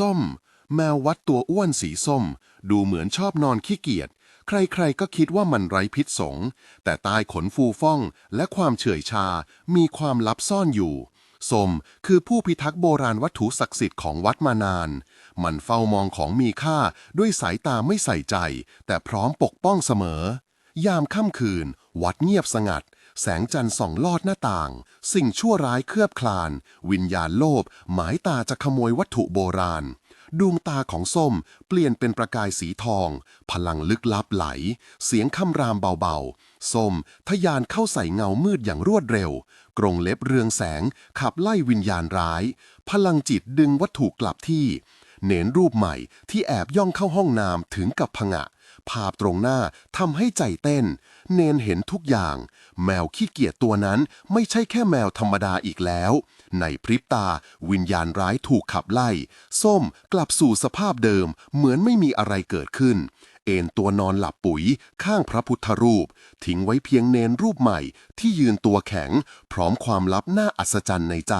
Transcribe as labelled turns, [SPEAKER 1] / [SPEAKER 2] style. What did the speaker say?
[SPEAKER 1] ส้ม แมววัดตัวอ้วนสีส้ม ดูเหมือนชอบนอนขี้เกียจ ใครๆก็คิดว่ามันไร้พิษสง แต่ใต้ขนฟูฟ่องและความเฉื่อยชา มีความลับซ่อนอยู่ ส้มคือผู้พิทักษ์โบราณวัตถุศักดิ์สิทธิ์ของวัดมานาน มันเฝ้ามองของมีค่าด้วยสายตาไม่ใส่ใจ แต่พร้อมปกป้องเสมอ ยามค่ำคืน วัดเงียบสงัด แสงจันทร์ส่องลอดหน้าต่าง สิ่งชั่วร้ายเคลือบคลาน วิญญาณโลภหมายตาจะขโมยวัตถุโบราณ ดวงตาของส้มเปลี่ยนเป็นประกายสีทอง พลังลึกลับไหล เสียงคำรามเบาๆ ส้มทะยานเข้าใส่เงามืดอย่างรวดเร็ว กรงเล็บเรืองแสงขับไล่วิญญาณร้าย พลังจิตดึงวัตถุกลับที่ เนนรูปใหม่ที่แอบย่องเข้าห้องน้ำถึงกับผงะ ภาพตรงหน้าทำให้ใจเต้น เนนเห็นทุกอย่าง แมวขี้เกียจตัวนั้นไม่ใช่แค่แมวธรรมดาอีกแล้ว ในพริบตาวิญญาณร้ายถูกขับไล่ ส้มกลับสู่สภาพเดิม เหมือนไม่มีอะไรเกิดขึ้น เอนตัวนอนหลับปุ๋ยข้างพระพุทธรูป ทิ้งไว้เพียงเนนรูปใหม่ที่ยืนตัวแข็ง พร้อมความลับน่าอัศจรรย์ในใจ